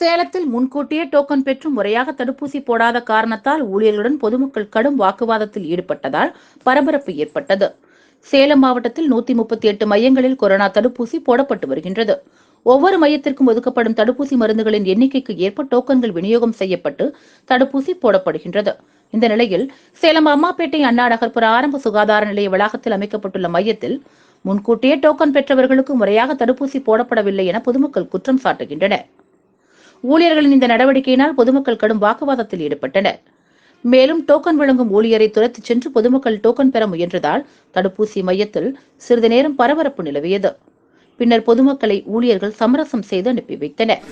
சேலத்தில் முன்கூட்டியே டோக்கன் பெற்று முறையாக தடுப்பூசி போடாத காரணத்தால் ஊழியர்களுடன் பொதுமக்கள் கடும் வாக்குவாதத்தில் ஈடுபட்டதால் பரபரப்பு ஏற்பட்டது. சேலம் மாவட்டத்தில் நூத்தி முப்பத்தி எட்டு மையங்களில் கொரோனா தடுப்பூசி போடப்பட்டு வருகின்றது. ஒவ்வொரு மையத்திற்கும் ஒதுக்கப்படும் தடுப்பூசி மருந்துகளின் எண்ணிக்கைக்கு ஏற்ப டோக்கன்கள் விநியோகம் செய்யப்பட்டு தடுப்பூசி போடப்படுகின்றது. இந்த நிலையில் சேலம் அம்மாப்பேட்டை அண்ணா நகர்ப்புற ஆரம்ப சுகாதார நிலைய வளாகத்தில் அமைக்கப்பட்டுள்ள மையத்தில் முன்கூட்டியே டோக்கன் பெற்றவர்களுக்கு முறையாக தடுப்பூசி போடப்படவில்லை என பொதுமக்கள் குற்றம் சாட்டுகின்றனர். ஊழியர்களின் இந்த நடவடிக்கையினால் பொதுமக்கள் கடும் வாக்குவாதத்தில் ஈடுபட்டனர். மேலும் டோக்கன் வழங்கும் ஊழியரை துரத்திச் சென்று பொதுமக்கள் டோக்கன் பெற முயன்றதால் தடுப்பூசி மையத்தில் சிறிது நேரம் பரபரப்பு நிலவியது. பின்னர் பொதுமக்களை ஊழியர்கள் சமரசம் செய்து அனுப்பி வைத்தனர்.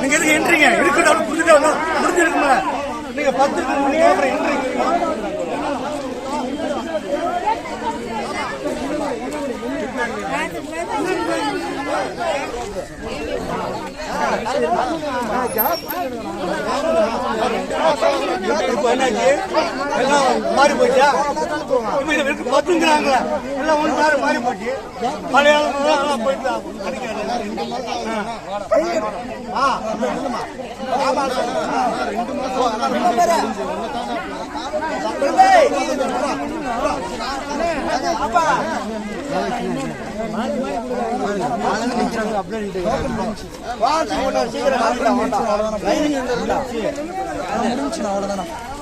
நீங்க எதுக்கு என்ட்ரிங்க இருக்கட்டும் புரிஞ்சுட்டு முடிஞ்சிருக்குமா நீங்க பத்து நீங்க அப்புறம் என்ட்ரி இப்ப என்னாச்சு மாறி போச்சா இருக்கு பத்துங்கிறாங்க எல்லாம் ஒன்று மாறி மாறி போச்சு. பழைய எல்லாம் போயிட்டு